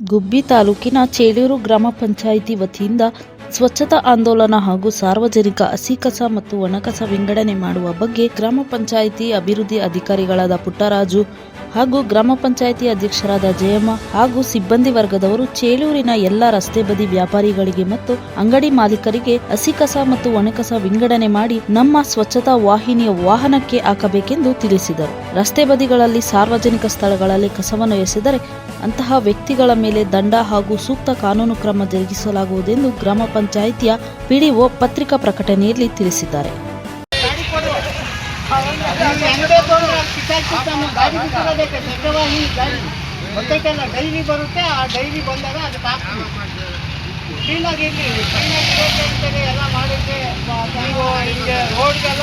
ಗುಬ್ಬಿ ತಾಲೂಕಿನ ಚೇಳೂರು ಗ್ರಾಮ ಪಂಚಾಯಿತಿ ವತಿಯಿಂದ ಸ್ವಚ್ಛತಾ ಆಂದೋಲನ ಹಾಗೂ ಸಾರ್ವಜನಿಕ ಹಸಿ ಕಸ ಮತ್ತು ಒಣಕಸ ವಿಂಗಡಣೆ ಮಾಡುವ ಬಗ್ಗೆ ಗ್ರಾಮ ಪಂಚಾಯಿತಿ ಅಭಿವೃದ್ಧಿ ಅಧಿಕಾರಿಗಳಾದ ಪುಟ್ಟರಾಜು ಹಾಗೂ ಗ್ರಾಮ ಪಂಚಾಯಿತಿ ಅಧ್ಯಕ್ಷರಾದ ಜಯಮ್ಮ ಹಾಗೂ ಸಿಬ್ಬಂದಿ ವರ್ಗದವರು ಚೇಳೂರಿನ ಎಲ್ಲ ರಸ್ತೆ ಬದಿ ವ್ಯಾಪಾರಿಗಳಿಗೆ ಮತ್ತು ಅಂಗಡಿ ಮಾಲೀಕರಿಗೆ ಹಸಿ ಕಸ ಮತ್ತು ಒಣಕಸ ವಿಂಗಡಣೆ ಮಾಡಿ ನಮ್ಮ ಸ್ವಚ್ಛತಾ ವಾಹಿನಿಯ ವಾಹನಕ್ಕೆ ಹಾಕಬೇಕೆಂದು ತಿಳಿಸಿದರು. ರಸ್ತೆ ಬದಿಗಳಲ್ಲಿ ಸಾರ್ವಜನಿಕ ಸ್ಥಳಗಳಲ್ಲಿ ಕಸವನ್ನು ಎಸೆದರೆ ಅಂತಹ ವ್ಯಕ್ತಿಗಳ ಮೇಲೆ ದಂಡ ಹಾಗೂ ಸೂಕ್ತ ಕಾನೂನು ಕ್ರಮ ಜರುಗಿಸಲಾಗುವುದೆಂದು ಗ್ರಾಮ ಪಂಚಾಯಿತಿಯ ಪಿಡಿಒ ಪತ್ರಿಕಾ ಪ್ರಕಟಣೆಯಲ್ಲಿ ತಿಳಿಸಿದ್ದಾರೆ ಕ್ಲೀನಾಗಿ ಕ್ಲೀನಾಗಿ ಎಲ್ಲ ಮಾಡಿದ್ದೆ ಹಿಂಗೆ ರೋಡ್ಗೆಲ್ಲ